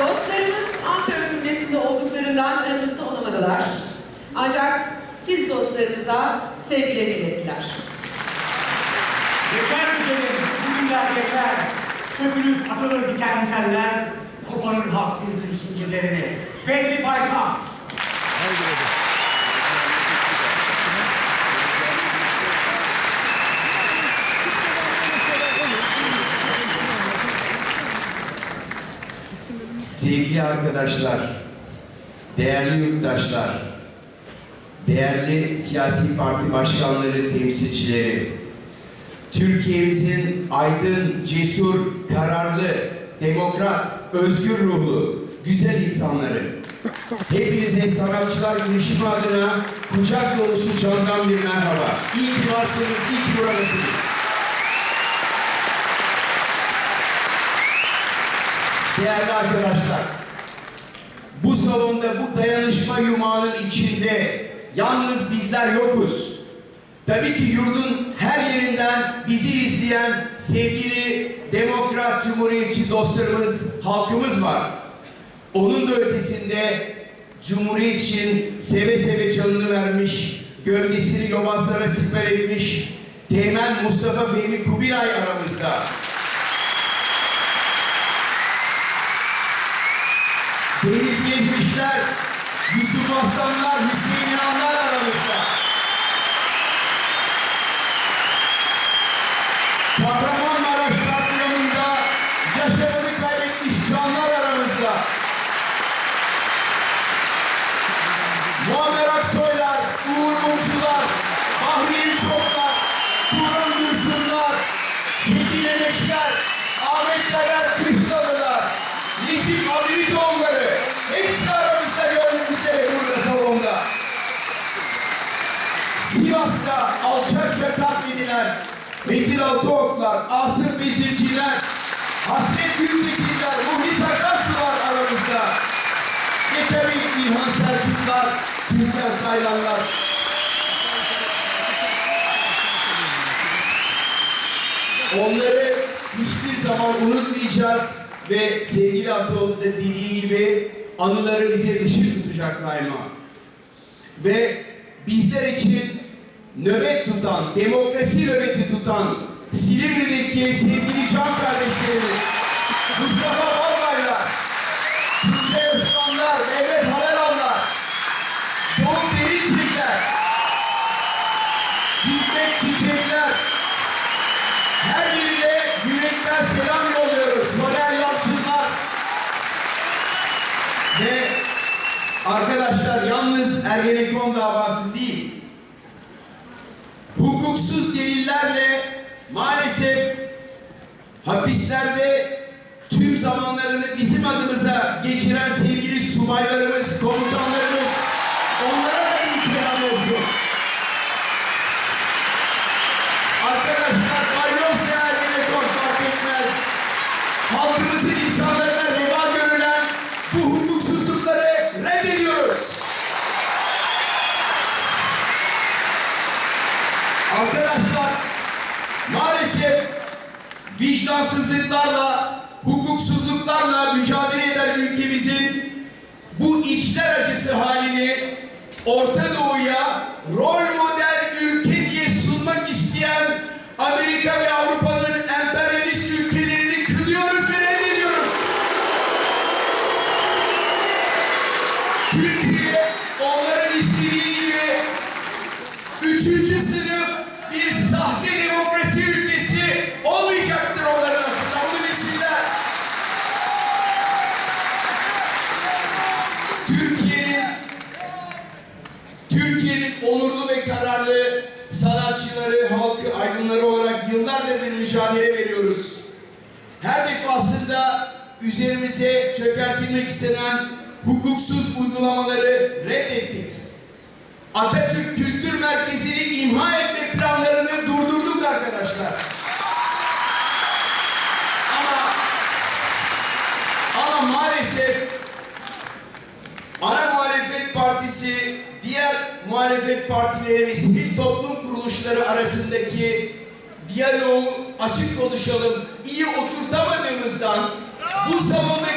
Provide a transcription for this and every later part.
Dostlarımız Ankara Cümlesi'nde olduklarından aramızda olamadılar. Ancak siz dostlarımıza sevgilerini ilettiler. Geçer güzelim, bugünler geçer. Sökülüp atılır diken teller, koparır hak bir gün zincirlerini. Bedri Baykal. Haydi bakalım. Sevgili arkadaşlar, değerli yurttaşlar, değerli siyasi parti başkanları, temsilcileri, Türkiye'mizin aydın, cesur, kararlı, demokrat, özgür ruhlu, güzel insanları, hepinize sanatçılar girişimi adına kucak dolusu candan bir merhaba. İyi ki varsınız, iyi ki buradasınız. Değerli arkadaşlar, bu salonda bu dayanışma yumağının içinde yalnız bizler yokuz. Tabii ki yurdun her yerinden bizi izleyen sevgili demokrat, cumhuriyetçi dostlarımız, halkımız var. Onun da ötesinde Cumhuriyet için seve seve canını vermiş, gölgesini yobazlara siper etmiş Teğmen Mustafa Fehmi Kubilay aramızda. Aslanlar, Hüseyin İnanlar aramızda. Kahramanmaraş katliamında yaşamını kaybetmiş canlar aramızda. Muammer Aksoylar, Uğur Mumcular, Bahriye Çoklar, Turan Dursunlar, Çetin Emekçiler, Ahmet Kader Kışlalılar, Necip Abidioğulları, hepsi aramızda gördüğünüz üzere burada salonda. Sivas'ta alçakça katledilen Metin Altıoklar, Asım Bezirciler, Hasret Gültekinler, Muhlis Akarsular aramızda. Tabii İlhan Selçuklar, Türkan Saylanlar. Onları hiçbir zaman unutmayacağız ve sevgili Atol da dediği gibi anıları bize ışık tutacak daima. Ve bizler için nöbet tutan, demokrasi nöbeti tutan Silivri'deki sevgili can kardeşlerimiz Mustafa Balbaylar, Tuncay Özkanlar, Mehmet Halalanlar, Doğu Derinçekler, Hikmet Çiçekler, her birine yürekten selam yolluyoruz. Soner Yalçınlar. Ve arkadaşlar yalnız Ergenekon davası değil, hukuksuz delillerle maalesef hapislerde tüm zamanlarını bizim adımıza geçiren sevgili subaylarımız, komutanlarımız, vicdansızlıklarla, hukuksuzluklarla mücadele eden ülkemizin bu içler acısı halini Orta Doğu'ya Türkiye'nin Türkiye'nin onurlu ve kararlı sanatçıları, halkı, aydınları olarak yıllardır bir mücadele veriyoruz. Her defasında üzerimize çökertilmek istenen hukuksuz uygulamaları reddettik. Atatürk Kültür Merkezi'ni imha etme planlarını durdurduk arkadaşlar. Ama ama maalesef ana muhalefet partisi diğer muhalefet partileri ve sivil toplum kuruluşları arasındaki diyaloğu açık konuşalım. İyi oturtamadığımızdan bu salondaki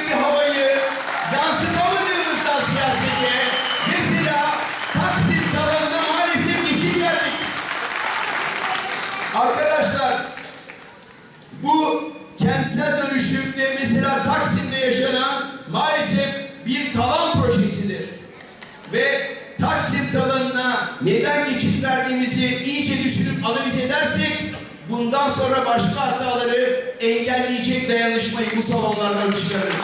bundan sonra başka hataları engelleyecek dayanışmayı bu salonlardan çıkarırız.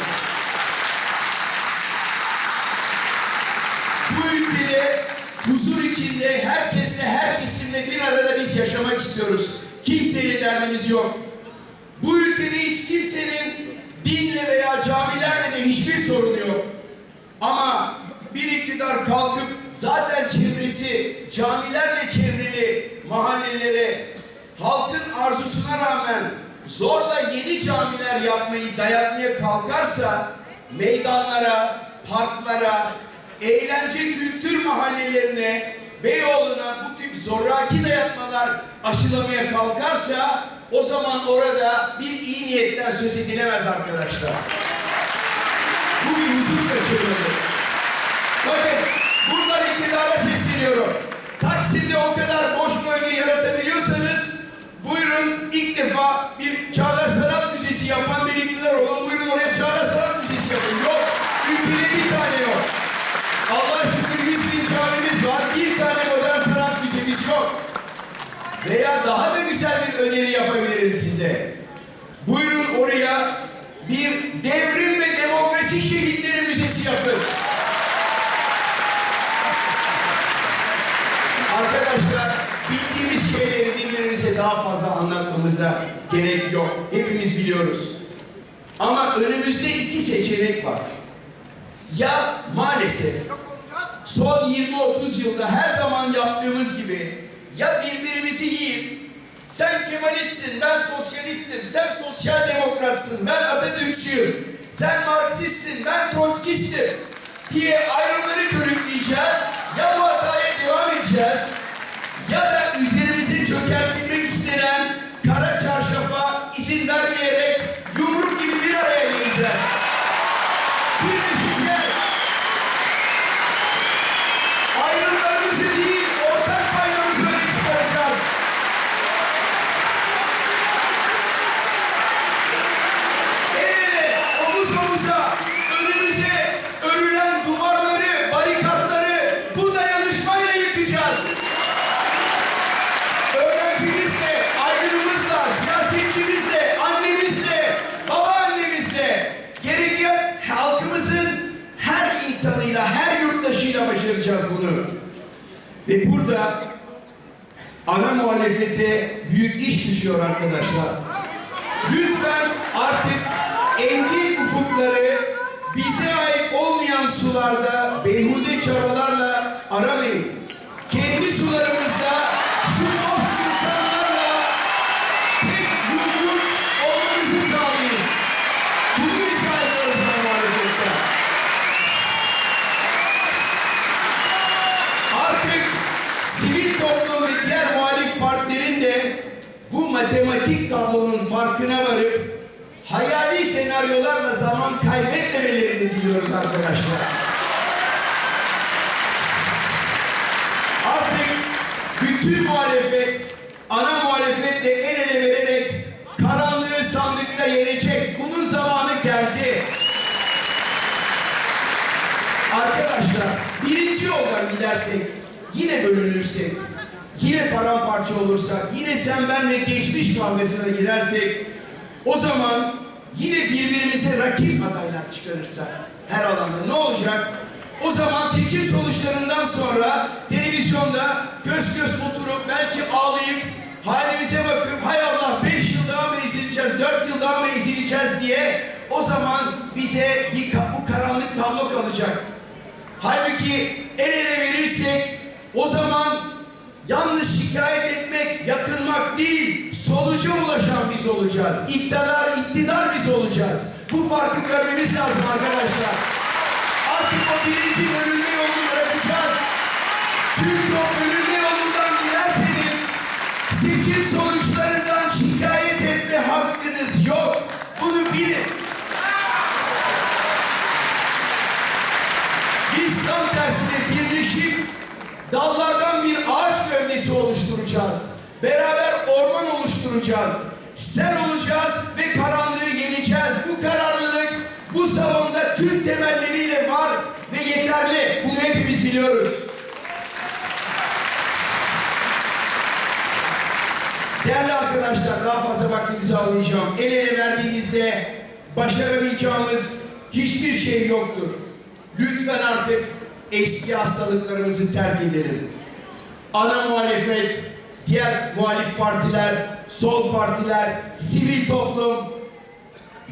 Bu ülkede huzur içinde herkesle her kesimle bir arada biz yaşamak istiyoruz. Kimseyle derdimiz yok. Bu ülkede hiç kimsenin dinle veya camilerle de hiçbir sorunu yok. Ama bir iktidar kalkıp zaten çevresi camilerle çevrili mahallelere halkın arzusuna rağmen zorla yeni camiler yapmayı dayatmaya kalkarsa meydanlara, parklara, eğlence kültür mahallelerine, Beyoğlu'na bu tip zoraki dayatmalar aşılamaya kalkarsa o zaman orada bir iyi niyetten söz edilemez arkadaşlar. Bu bir huzur kaçırmadır. Bakın buradan iktidara sesleniyorum. Taksim'de o kadar boş bölge yaratabiliyorsanız buyurun ilk defa bir Çağdaş Sanat Müzesi yapan bir iktidar olun. Buyurun oraya Çağdaş Sanat Müzesi yapın. Yok. Ülkede bir tane yok. Allah şükür 100 bin camimiz var. Bir tane modern sanat müzemiz yok. Veya daha da güzel bir öneri yapabilirim size. Buyurun oraya bir devrim anlatmamıza gerek yok. Hepimiz biliyoruz. Ama önümüzde iki seçenek var. Ya maalesef son 20-30 yılda her zaman yaptığımız gibi ya birbirimizi yiyip sen Kemalistsin, ben sosyalistim, sen sosyal demokratsın, ben Atatürkçüyüm, sen Marksistsin, ben Troçkistim diye ayrımları körükleyeceğiz. Ya bu hataya devam edeceğiz ya da üzerimize çökertilmek Ve burada ana muhalefete büyük iş düşüyor arkadaşlar. Lütfen artık engin ufukları bize ait olmayan sularda beyhude çabalarla aramayın. Toplum ve diğer muhalif partilerin de bu matematik tablonun farkına varıp hayali senaryolarla zaman kaybetmemelerini diliyoruz arkadaşlar. Artık bütün muhalefet, ana muhalefetle el ele vererek karanlığı sandıkta yenecek. Bunun zamanı geldi. Arkadaşlar birinci yoldan gidersek, yine bölünürsek, yine paramparça olursak, yine sen benle geçmiş kavgasına girersek, o zaman yine birbirimize rakip adaylar çıkarırsak her alanda ne olacak? O zaman seçim sonuçlarından sonra televizyonda göz göz oturup belki ağlayıp halimize bakıp hay Allah 5 yıl daha mı ezileceğiz, 4 yıl daha mı ezileceğiz diye o zaman bize bir bu karanlık tablo kalacak. Halbuki el ele verirsek o zaman yalnız şikayet etmek, yakınmak değil, sonuca ulaşan biz olacağız. İktidar, iktidar biz olacağız. Bu farkı görmemiz lazım arkadaşlar. Artık o birinci bölünme yolunu bırakacağız. Çünkü o bölünme yolundan giderseniz seçim sonuçlarından şikayet etme hakkınız yok. Bunu bilin. Biz tam tersine birleşip dallardan oluşturacağız. Beraber orman oluşturacağız. Sel olacağız ve karanlığı yeneceğiz. Bu kararlılık bu salonda Türk temelleriyle var ve yeterli. Bunu hepimiz biliyoruz. Değerli arkadaşlar daha fazla vaktinizi almayacağım. El ele verdiğimizde başaramayacağımız hiçbir şey yoktur. Lütfen artık eski hastalıklarımızı terk edelim. Ana muhalefet, diğer muhalif partiler, sol partiler, sivil toplum,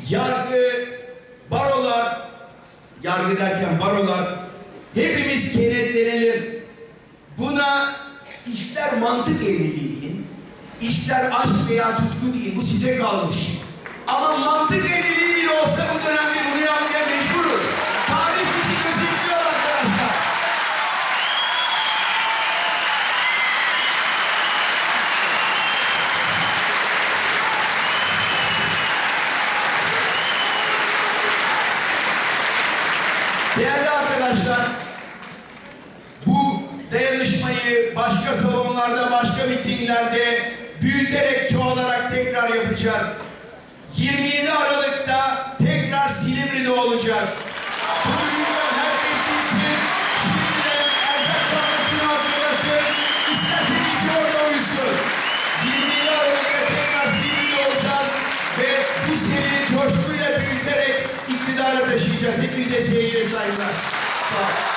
yargı, barolar, yargı derken barolar, hepimiz kenetlenelim. Buna ister mantık evliliği ister aşk veya tutku deyin, bu size kalmış. Ama mantık evliliği olsa bu dönemde bunu yapmaya Değerli arkadaşlar, bu dayanışmayı başka salonlarda, başka mitinglerde büyüterek, çoğalarak tekrar yapacağız. 27 Aralık'ta tekrar Silivri'de olacağız. Coşkuyla büyüterek iktidara taşıyacağız. Hepinize sevgiyle saygılar. Sağ olun.